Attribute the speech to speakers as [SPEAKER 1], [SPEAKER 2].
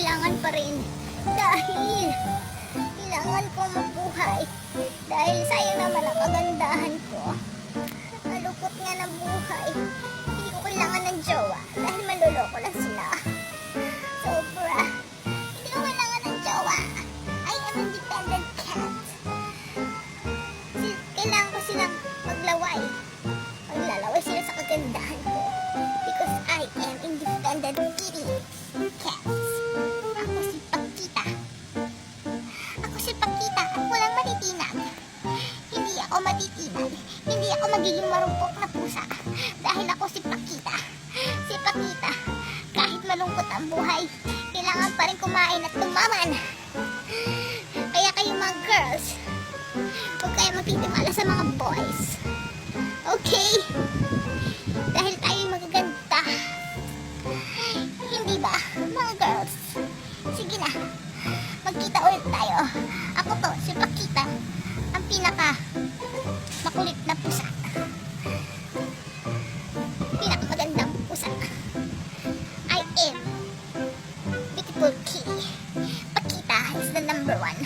[SPEAKER 1] kailangan pa rin. Dahil, kailangan ko mabuhay. Dahil sayang naman ang kagandahan ko. Malukot nga ng buhay. Hindi ko kailangan ng jowa. Dahil maluloko lang sila. Sobra. Hindi ko kailangan ng jowa. I am independent cat. Kailangan ko silang maglaway. Maglalaway sila sa kagandahan. Ako matitinag. Hindi ako magiging marumpok na pusa. Dahil ako si Pakita. Si Pakita. Kahit malungkot ang buhay, kailangan pa rin kumain at tumaman. Kaya kayo mga girls, huwag kayo magtitimala sa mga boys. Okay? Dahil tayo magaganda. Hindi ba, mga girls? Sige na, magkita ulit tayo. Ako to, si Pakita, Pinaka magandang pusa. I am beautiful kitty. Pakita is the number one.